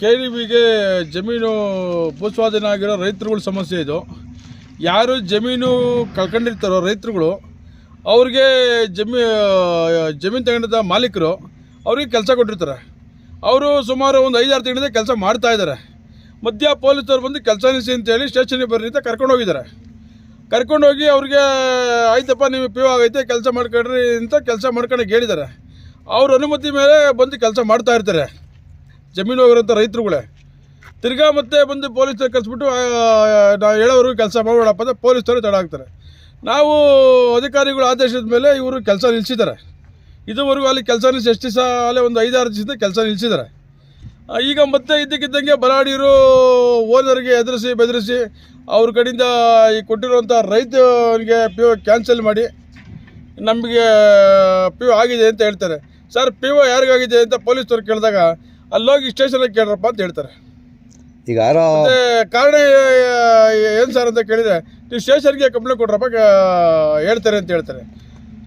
K D ಬಿಗೆ ಜಮೀನು ಭೂಸ್ವಾಧೀನ ಆಗಿರೋ ರೈತರುಗಳ ಸಮಸ್ಯೆ ಇದು. ಯಾರು ಜಮೀನು ಕಳ್ಕೊಂಡಿರ್ತಾರೋ ರೈತರುಗಳು, ಅವ್ರಿಗೆ ಜಮೀ, ಜಮೀನು ತಗೊಂಡಿದ್ದ ಮಾಲೀಕರು ಅವ್ರಿಗೆ ಕೆಲಸ ಕೊಟ್ಟಿರ್ತಾರೆ. ಅವರು ಸುಮಾರು ಒಂದು ಐದಾರು ತಿಂಗಳಿಂದ ಕೆಲಸ ಮಾಡ್ತಾ ಇದ್ದಾರೆ. ಮಧ್ಯ ಪೊಲೀಸರು ಬಂದು ಕೆಲಸ ನಿಲ್ಲಿಸಿ ಅಂತೇಳಿ ಸ್ಟೇಷನ್ಗೆ ಬರ್ರಿ ಅಂತ ಕರ್ಕೊಂಡು ಹೋಗಿದ್ದಾರೆ. ಕರ್ಕೊಂಡೋಗಿ ಅವ್ರಿಗೆ, ಆಯ್ತಪ್ಪ, ನೀವು ಪಿ ಆಗೈತೆ, ಕೆಲಸ ಮಾಡ್ಕೊಳ್ರಿ ಅಂತ ಕೆಲಸ ಮಾಡ್ಕೊಳಕ್ಕೆ ಹೇಳಿದ್ದಾರೆ. ಅವ್ರ ಅನುಮತಿ ಮೇಲೆ ಬಂದು ಕೆಲಸ ಮಾಡ್ತಾ ಇರ್ತಾರೆ. ಜಮೀನು ಹೋಗಿರೋಂಥ ರೈತರುಗಳೇ, ತಿರ್ಗಾ ಮತ್ತೆ ಬಂದು ಪೊಲೀಸರು ಕರೆಸ್ಬಿಟ್ಟು ನಾವು ಹೇಳೋವ್ರಿಗೆ ಕೆಲಸ ಮಾಡಬೇಡಪ್ಪ ಅಂದರೆ ಪೊಲೀಸರು ತಡ ಆಗ್ತಾರೆ ನಾವು ಅಧಿಕಾರಿಗಳು ಆದೇಶದ ಮೇಲೆ ಇವರು ಕೆಲಸ ನಿಲ್ಲಿಸಿದ್ದಾರೆ ಇದುವರೆಗೂ ಅಲ್ಲಿ ಕೆಲಸ ನಿಲ್ಲಿಸಿ ಎಷ್ಟು ದಿವಸ ಅಲ್ಲೇ ಒಂದು ಐದಾರು ದಿವಸದಿಂದ ಕೆಲಸ ನಿಲ್ಲಿಸಿದ್ದಾರೆ ಈಗ ಮತ್ತೆ ಇದ್ದಕ್ಕಿದ್ದಂಗೆ ಬಲಾಢ್ಯರು ಓನರ್ಗೆ ಎದುರಿಸಿ, ಬೆದರಿಸಿ, ಅವ್ರ ಕಡೆಯಿಂದ ಈ ಕೊಟ್ಟಿರುವಂಥ ರೈತನಿಗೆ ಪಿ ಓ ಕ್ಯಾನ್ಸಲ್ ಮಾಡಿ, ನಮಗೆ ಪಿ ಓ ಆಗಿದೆ ಅಂತ ಹೇಳ್ತಾರೆ. ಸರ್ ಪಿ ಓ ಯಾರಿಗಾಗಿದೆ ಅಂತ ಪೊಲೀಸರು ಕೇಳಿದಾಗ ಅಲ್ಲೋಗಿ ಸ್ಟೇಷನ್ಗೆ ಕೇಳ್ರಪ್ಪ ಅಂತ ಹೇಳ್ತಾರೆ. ಈಗ ಯಾರೋ ಮತ್ತೆ ಕಾರಣ ಏನು ಸರ್ ಅಂತ ಕೇಳಿದರೆ ನೀವು ಸ್ಟೇಷನ್ಗೆ ಕಂಪ್ಲೇಂಟ್ ಕೊಡ್ರಪ್ಪ ಕ- ಹೇಳ್ತಾರೆ ಅಂತ ಹೇಳ್ತಾರೆ.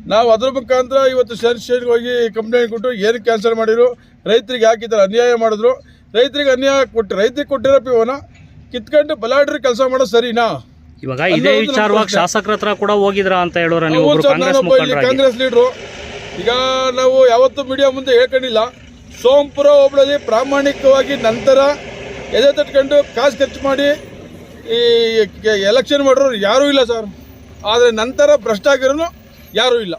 ನಾವು ಅದ್ರ ಮುಖಾಂತರ ಇವತ್ತು ಸ್ಟೇಷನ್ಗೆ ಹೋಗಿ ಕಂಪ್ಲೇಂಟ್ ಕೊಟ್ಟು ಏನು ಕ್ಯಾನ್ಸಲ್ ಮಾಡಿದ್ರು ರೈತರಿಗೆ ಯಾಕೆ ಈ ಥರ ಅನ್ಯಾಯ ಮಾಡಿದ್ರು ರೈತರಿಗೆ ಅನ್ಯಾಯ ಕೊಟ್ಟು ರೈತರಿಗೆ ಕೊಟ್ಟಿರೋ ಇವನ ಕಿತ್ಕೊಂಡು ಬಲಾಡ್ರಿ ಕೆಲಸ ಮಾಡೋ ಸರಿನಾ? ಇವಾಗ ಇದೇ ವಿಚಾರವಾಗಿ ಪ್ರಶ್ನೆ. ಶಾಸಕರ ಹತ್ರ ಕೂಡ ಹೋಗಿದ್ರ ಅಂತ ಹೇಳೋರ ನೀವು ಹೌದು ಒಬ್ರು ಸರ್, ಕಾಂಗ್ರೆಸ್ ನಾನೊಬ್ಬ ಇಲ್ಲಿ ಮುಖಂಡರಾಗಿ. ಕಾಂಗ್ರೆಸ್ ಲೀಡ್ರು. ಈಗ ನಾವು ಯಾವತ್ತೂ ಮೀಡಿಯಾ ಮುಂದೆ ಹೇಳ್ಕೊಂಡಿಲ್ಲ. ಸೋಂಪುರ ಹೋಬಳಿ ಪ್ರಾಮಾಣಿಕವಾಗಿ ನಂತರ ಎದೆ ತಟ್ಕೊಂಡು ಕಾಸು ಖರ್ಚು ಮಾಡಿ ಈ ಎಲೆಕ್ಷನ್ ಮಾಡೋರು ಯಾರೂ ಇಲ್ಲ ಸರ್. ಆದರೆ ನಂತರ ಭ್ರಷ್ಟ ಆಗಿರೋನು ಯಾರೂ ಇಲ್ಲ.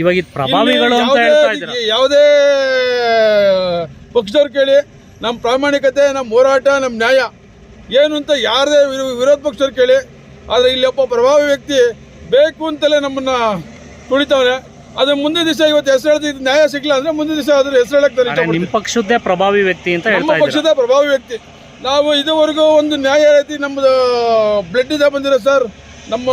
ಇವಾಗ ಪ್ರಭಾವಿಗಳು ಯಾವುದೇ ಪಕ್ಷದವ್ರು ಕೇಳಿ ನಮ್ಮ ಪ್ರಾಮಾಣಿಕತೆ ನಮ್ಮ ಹೋರಾಟ ನಮ್ಮ ನ್ಯಾಯ. ಏನು ಅಂತ ಯಾರದೇ ವಿರೋಧ ಪಕ್ಷದವ್ರು ಕೇಳಿ ಆದರೆ ಇಲ್ಲಿ ಒಬ್ಬ ಪ್ರಭಾವಿ ವ್ಯಕ್ತಿ ಬೇಕು ಅಂತಲೇ ನಮ್ಮನ್ನ ತುಳಿತವ್ರೆ. ಅದು ಮುಂದಿನ ದಿವಸ ಇವತ್ತು ಹೆಸರು ನ್ಯಾಯ ಸಿಗ್ಲಿಲ್ಲ ಅಂದ್ರೆ ಮುಂದಿನ ದಿವಸ ಅದ್ರ ಹೆಸರು ಹೇಳಕ್ಕೆ ನಿಮ್ಮ ಪಕ್ಷದ. ಪ್ರಭಾವಿ ವ್ಯಕ್ತಿ ಅಂತ ನಮ್ಮ ಪಕ್ಷದ ಪ್ರಭಾವಿ ವ್ಯಕ್ತಿ. ನಾವು ಇದುವರೆಗೂ ಒಂದು ನ್ಯಾಯ ರೀತಿ ನಮ್ಮದು ಬ್ಲಡ್ ಇದೆ ಬಂದಿರೋ ಸರ್. ನಮ್ಮ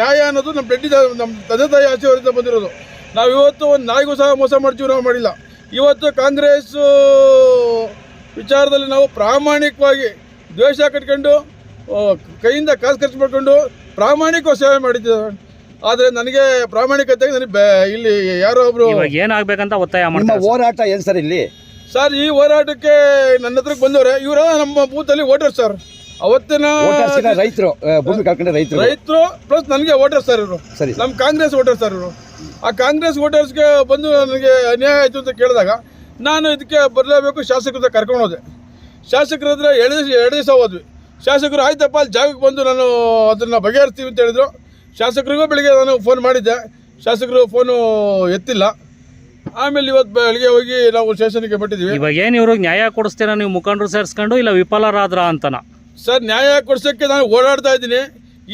ನ್ಯಾಯ ಅನ್ನೋದು ನಮ್ಮ ಬ್ಲಡ್ ಇದೆ ನಮ್ಮ ತಂದೆ ತಾಯಿ ಆಶೀರ್ವಾದದಿಂದ ಬಂದಿರೋದು. ನಾವು ಇವತ್ತು ಒಂದು ನಾಯಿಗೂ ಸಹ ಮೋಸ ಮಾಡಿ ನಾವು ಮಾಡಿಲ್ಲ. ಇವತ್ತು ಕಾಂಗ್ರೆಸ್ ವಿಚಾರದಲ್ಲಿ ನಾವು ಪ್ರಾಮಾಣಿಕವಾಗಿ ದ್ವೇಷ ಕಟ್ಕೊಂಡು ಕೈಯಿಂದ ಕಾಸು ಖರ್ಚು ಮಾಡ್ಕೊಂಡು ಪ್ರಾಮಾಣಿಕವಾಗಿ ಸೇವೆ ಮಾಡಿದ್ದೇವೆ ಆದರೆ ನನಗೆ ಪ್ರಾಮಾಣಿಕತೆಗೆ ನನಗೆ ಬೆ- ಇಲ್ಲಿ ಯಾರೋ ಒಬ್ರು ಏನಾಗಬೇಕಂತ ಒತ್ತಾಯ ನಿಮ್ಮ ಮಾಡ್ತಾರೆ ಹೋರಾಟ ಏನ್ ಸರ್ ಇಲ್ಲಿ? ಸರ್ ಈ ಹೋರಾಟಕ್ಕೆ ನನ್ನ ಹತ್ರಕ್ಕೆ ಬಂದವ್ರೆ. ಇವರ ನಮ್ಮ ಬೂತಲ್ಲಿ ವೋಟರ್ ಸರ್. ಅವತ್ತಿನ ರೈತರು. ಭೂಮಿ ಕಳ್ಕೊಂಡ ರೈತರು. ರೈತರು ಪ್ಲಸ್ ನನಗೆ ಓಟರ್ ಸರ್ ಇವರು. ಸರಿ ನಮ್ಮ ಕಾಂಗ್ರೆಸ್ ಓಟರ್ ಸರ್ ಇವರು. ಆ ಕಾಂಗ್ರೆಸ್ ಓಟರ್ಸ್ಗೆ ಬಂದು ನನಗೆ ಅನ್ಯಾಯ ಆಯಿತು ಅಂತ ಕೇಳಿದಾಗ ನಾನು ಇದಕ್ಕೆ ಬರಲೇಬೇಕು ಶಾಸಕರ ಹತ್ರ ಕರ್ಕೊಂಡು ಹೋದೆ. ಶಾಸಕರ ಹತ್ರ ಎರಡು ದಿವಸ ಎರಡು ದಿವಸ ಹೋದ್ವಿ. ಶಾಸಕರು ಆಯ್ತಪ್ಪ ಅಲ್ಲಿ ಜಾಗಕ್ಕೆ ಬಂದು ನಾನು ಅದನ್ನು ಬಗೆಹರಿಸ್ತೀವಿ ಅಂತ ಹೇಳಿದ್ರು. ಶಾಸಕರಿಗೂ ಬೆಳಿಗ್ಗೆ ನಾನು ಫೋನ್ ಮಾಡಿದ್ದೆ. ಶಾಸಕರು ಫೋನು ಎತ್ತಿಲ್ಲ. ಆಮೇಲೆ ಇವತ್ತು ಬೆಳಿಗ್ಗೆ ಹೋಗಿ ನಾವು ಸ್ಟೇಷನ್ಗೆ ಬಿಟ್ಟಿದ್ವಿ ಇವಾಗ ಏನು ಇವ್ರಿಗೆ ನ್ಯಾಯ ಕೊಡಿಸ್ತೀರಾ ನೀವು ಮುಖಂಡರು ಸೇರಿಸ್ಕೊಂಡು ಇಲ್ಲ ವಿಫಲರಾದ್ರ ಅಂತನ? ಸರ್ ನ್ಯಾಯ ಕೊಡ್ಸೋಕ್ಕೆ ನಾನು ಓಡಾಡ್ತಾ ಇದ್ದೀನಿ.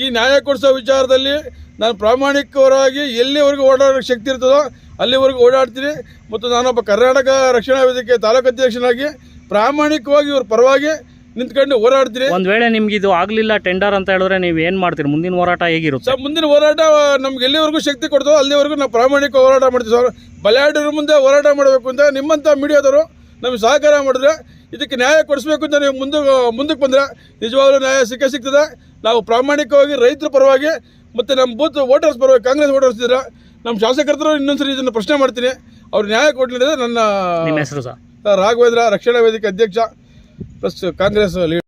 ಈ ನ್ಯಾಯ ಕೊಡಿಸೋ ವಿಚಾರದಲ್ಲಿ ನಾನು ಪ್ರಾಮಾಣಿಕವರಾಗಿ ಎಲ್ಲಿವರೆಗೂ ಓಡಾಡೋಕ್ಕೆ ಶಕ್ತಿ ಇರ್ತದೋ ಅಲ್ಲಿವರೆಗೂ ಓಡಾಡ್ತೀನಿ. ಮತ್ತು ನಾನೊಬ್ಬ ಕರ್ನಾಟಕ ರಕ್ಷಣಾ ವೇದಿಕೆ ತಾಲೂಕು ಅಧ್ಯಕ್ಷನಾಗಿ ಪ್ರಾಮಾಣಿಕವಾಗಿ ಇವ್ರ ಪರವಾಗಿ ನಿಂತ್ಕೊಂಡು ಹೋರಾಡ್ತೀರಿ? ಒಂದ್ ವೇಳೆ ನಿಮ್ಗೆ ಇದು ಆಗ್ಲಿಲ್ಲ ಟೆಂಡರ್ ಅಂತ ಹೇಳಿದ್ರೆ ನೀವು ಏನ್ ಮಾಡ್ತೀರಿ? ಮುಂದಿನ ಹೋರಾಟ ಹೇಗಿರುತ್ತೆ? ಸರ್ ಮುಂದಿನ ಹೋರಾಟ ನಮ್ಗೆ ಎಲ್ಲಿವರೆಗೂ ಶಕ್ತಿ ಕೊಡ್ತೋ ಅಲ್ಲಿವರೆಗೂ ನಾವು ಪ್ರಾಮಾಣಿಕ ಹೋರಾಟ ಮಾಡ್ತೀವಿ ಸರ್. ಬಲಾಢ್ಯರ ಮುಂದೆ ಹೋರಾಟ ಮಾಡಬೇಕು ಅಂತ ನಿಮ್ಮಂಥ ಮೀಡಿಯಾದವರು ನಮಗೆ ಸಹಕಾರ ಮಾಡಿದ್ರೆ ಇದಕ್ಕೆ ನ್ಯಾಯ ಕೊಡಿಸ್ಬೇಕು ಅಂತ ನೀವು ಮುಂದೆ ಮುಂದಕ್ಕೆ ಬಂದರೆ ನಿಜವಾಗ್ಲೂ ನ್ಯಾಯ ಸಿಕ್ಕೇ ಸಿಗ್ತದೆ. ನಾವು ಪ್ರಾಮಾಣಿಕವಾಗಿ ರೈತರ ಪರವಾಗಿ ಮತ್ತು ನಮ್ಮ ಬೂತ್ ವೋಟರ್ಸ್ ಪರವಾಗಿ ಕಾಂಗ್ರೆಸ್ ವೋಟರ್ಸ್ ಇದ್ದಾರೆ ನಮ್ಮ ಶಾಸಕರತ್ರ ಇನ್ನೊಂದ್ಸರಿ ಇದನ್ನು ಪ್ರಶ್ನೆ ಮಾಡ್ತೀನಿ. ಅವ್ರು ನ್ಯಾಯ ಕೊಡಲಿಲ್ಲ ನನ್ನ ನಿಮ್ಮ ಹೆಸರು ಸರ್? ರಾಘವೇಂದ್ರ ರಕ್ಷಣಾ ವೇದಿಕೆ ಅಧ್ಯಕ್ಷ ಪ್ಲಸ್ ಕಾಂಗ್ರೆಸ್ ಲೀಡರ್